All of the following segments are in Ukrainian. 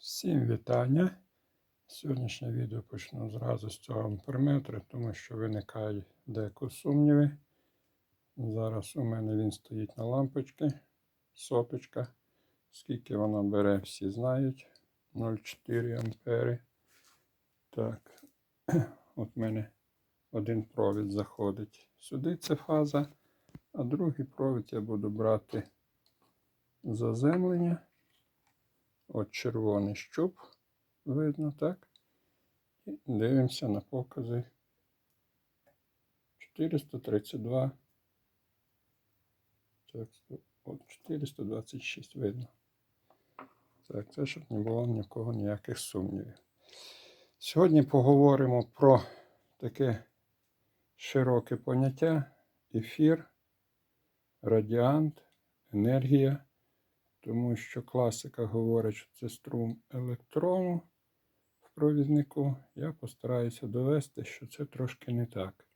Всім вітання. Сьогоднішнє відео почну зразу з цього амперметра, тому що виникають деякі сумніви. Зараз у мене він стоїть на лампочці, соточка. Скільки вона бере, всі знають. 0,4 ампери. Так, от в мене один провід заходить сюди, це фаза, а другий провід я буду брати заземлення. От червоний щуп видно, так? І дивимося на покази 432. Так, от 426 видно. Так, це щоб не було ні в кого ніяких сумнівів. Сьогодні поговоримо про таке широке поняття ефір, радіант, енергія. Тому що класика говорить, що це струм електрону в провіднику. Я постараюся довести, що це трошки не так.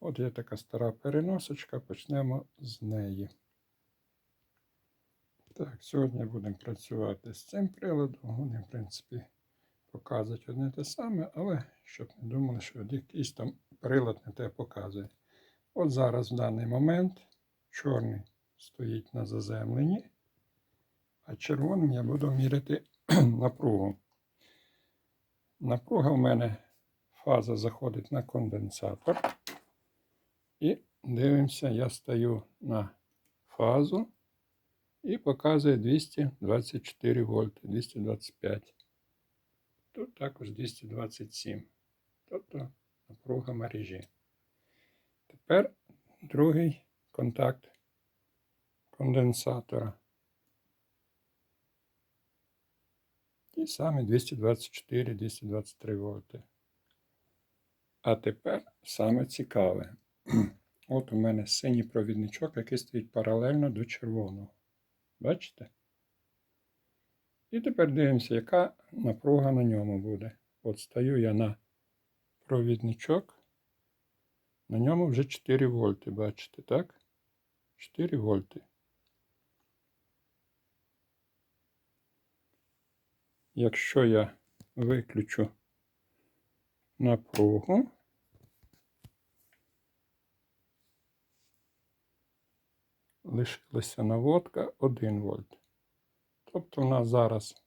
От є така стара переносочка, почнемо з неї. Так, сьогодні будемо працювати з цим приладом. Вони, в принципі, показують одне те саме, але щоб не думали, що якийсь там прилад не те показує. От зараз в даний момент чорний стоїть на заземленні. А червоним я буду міряти напругу. Напруга в мене фаза заходить на конденсатор. І дивимося, я стаю на фазу і показує 224 вольти, 225. Тут також 227. Тобто напруга мережі. Тепер другий контакт конденсатора. Ті самі 224-223 вольти. А тепер саме цікаве. От у мене синій провідничок, який стоїть паралельно до червоного. Бачите? І тепер дивимося, яка напруга на ньому буде. От стаю я на провідничок. На ньому вже 4 вольти, бачите, так? 4 вольти. Якщо я виключу напругу, лишилася наводка 1 вольт. Тобто, у нас зараз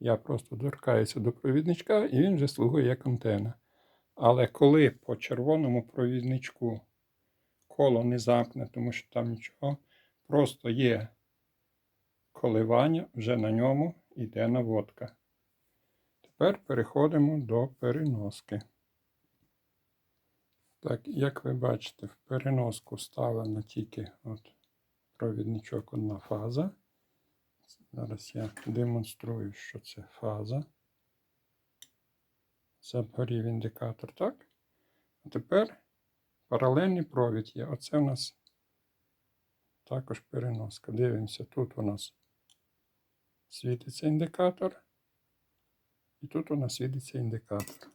я просто торкаюся до провідничка і він вже слугує як антена. Але коли по червоному провідничку коло не замкне, тому що там нічого, просто є коливання, вже на ньому йде наводка. Тепер переходимо до переноски. Так, як ви бачите, в переноску вставлена тільки от провідничок одна фаза. Зараз я демонструю, що це фаза. Загорів індикатор, так? А тепер паралельний провід є. Оце у нас також переноска. Дивимося, тут у нас світиться індикатор. І тут у нас світиться індикатор.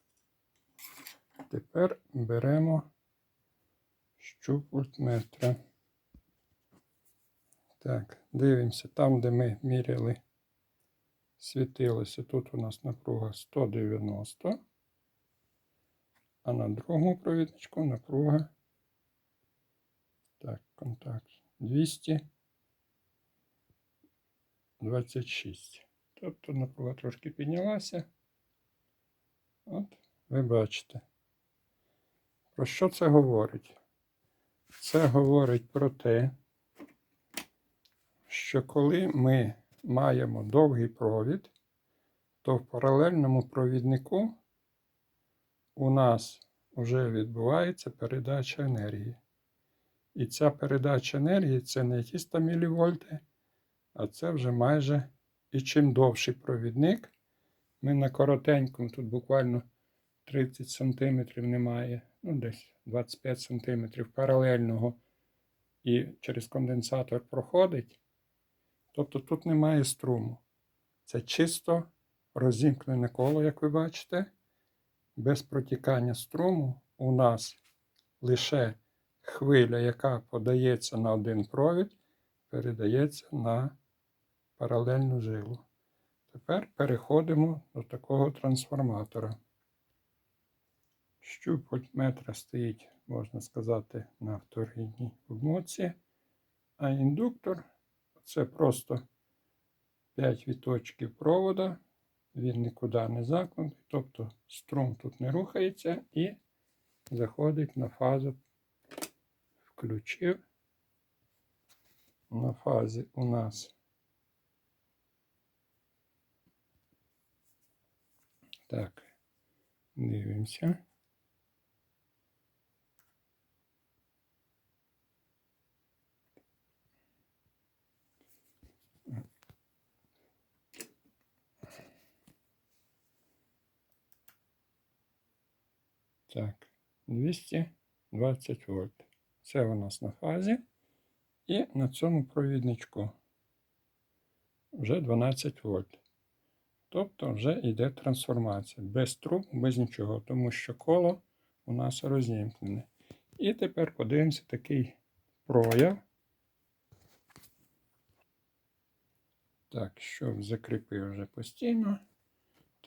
Тепер беремо щуп вольтметра. Так, дивимося, там, де ми міряли, світилося, тут у нас напруга 190, а на другому провідничку напруга. Так, контакт 226. Тобто напруга трошки піднялася. От, ви бачите. Про що це говорить? Це говорить про те, що коли ми маємо довгий провід, то в паралельному провіднику у нас вже відбувається передача енергії. І ця передача енергії це не якісь там мілівольти, а це вже майже і чим довший провідник, ми на коротенькому, тут буквально 30 см немає, ну десь 25 см паралельного і через конденсатор проходить. Тобто тут немає струму. Це чисто розімкнене коло, як ви бачите. Без протікання струму у нас лише хвиля, яка подається на один провід, передається на паралельну жилу. Тепер переходимо до такого трансформатора. Щуп вольтметра стоїть, можна сказати, на вторинній обмотці, а індуктор це просто 5 віточків провода, він нікуди не замкнутий, тобто струм тут не рухається і заходить на фазу, включив. На фазі у нас так, дивимося. Так, 220 вольт. Це у нас на фазі. І на цьому провідничку вже 12 вольт. Тобто вже йде трансформація. Без труб, без нічого, тому що коло у нас розімкнене. І тепер подивимося такий прояв. Так, щоб закріпив вже постійно.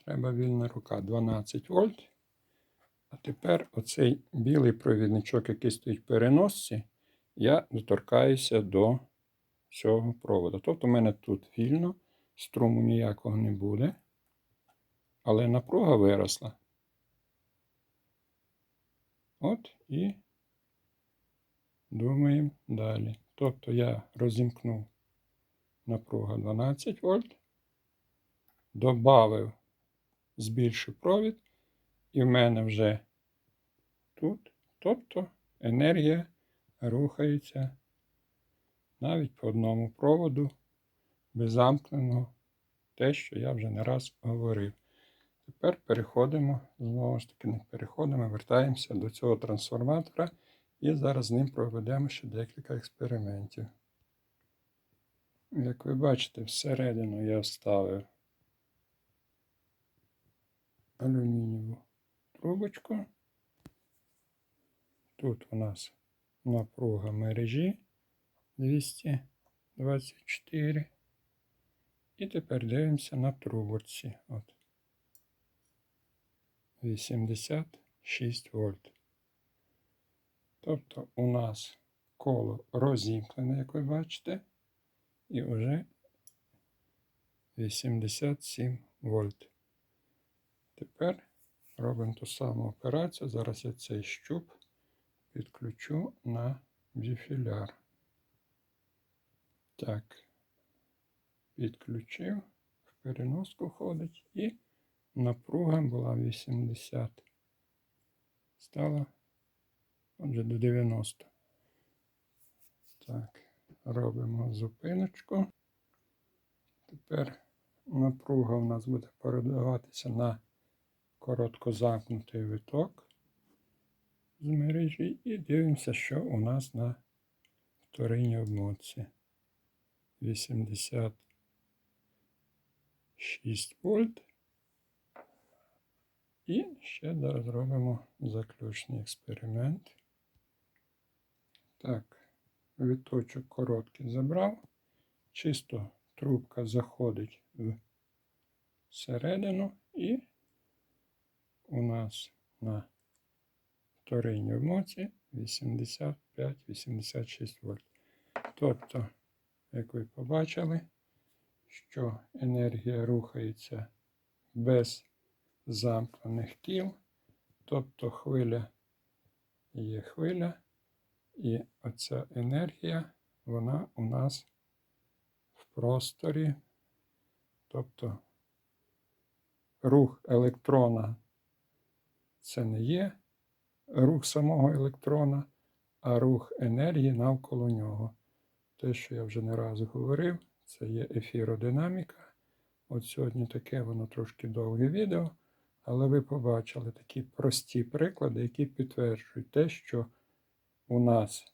Треба вільна рука 12 вольт. А тепер оцей білий провідничок, який стоїть в переносці, я доторкаюся до цього проводу. Тобто в мене тут вільно, струму ніякого не буде, але напруга виросла. От і думаємо далі. Тобто я розімкнув напруга 12 вольт, добавив, збільшив провід, і в мене вже тут, тобто енергія рухається навіть по одному проводу без замкненого, те, що я вже не раз говорив. Тепер переходимо, знову ж таки, не переходимо, вертаємося до цього трансформатора і зараз з ним проведемо ще декілька експериментів. Як ви бачите, всередину я вставив алюмінієву трубочку. Тут у нас напруга мережі 224. І тепер дивимося на трубочці. От. 86 вольт. Тобто у нас коло розімкнене, як ви бачите, і вже 87 вольт. Тепер робимо ту саму операцію. Зараз я цей щуп підключу на біфіляр. Так, підключив, в переноску входить і напруга була 80. Стала отже до 90. Так, робимо зупиночку. Тепер напруга у нас буде передаватися на короткозамкнутий виток з мережі і дивимося, що у нас на вторинній обмотці. 86 вольт. І ще зараз зробимо заключний експеримент. Так, віточок короткий забрав. Чисто трубка заходить в середину і у нас на вторинній обмотці 85-86 вольт. Тобто, як ви побачили, що енергія рухається без замкнених кіл, тобто хвиля є хвиля, і оця енергія, вона у нас в просторі, тобто рух електрона це не є рух самого електрона, а рух енергії навколо нього. Те, що я вже не раз говорив, це є ефіродинаміка. От сьогодні таке воно трошки довге відео, але ви побачили такі прості приклади, які підтверджують те, що у нас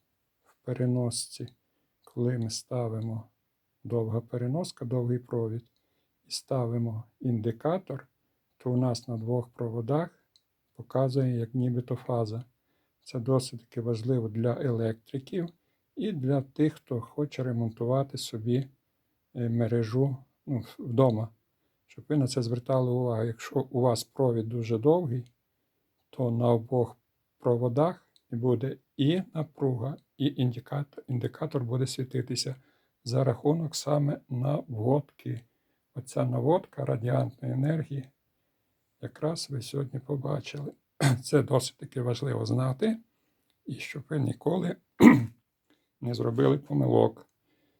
в переносці, коли ми ставимо довга переноска, довгий провід, і ставимо індикатор, то у нас на двох проводах показує як нібито фаза. Це досить таки важливо для електриків і для тих, хто хоче ремонтувати собі мережу ну, вдома, щоб ви на це звертали увагу. Якщо у вас провід дуже довгий, то на обох проводах буде і напруга, і індикатор, індикатор буде світитися за рахунок саме наводки. Оця наводка радіантної енергії, якраз ви сьогодні побачили. Це досить таки важливо знати, і щоб ви ніколи не зробили помилок.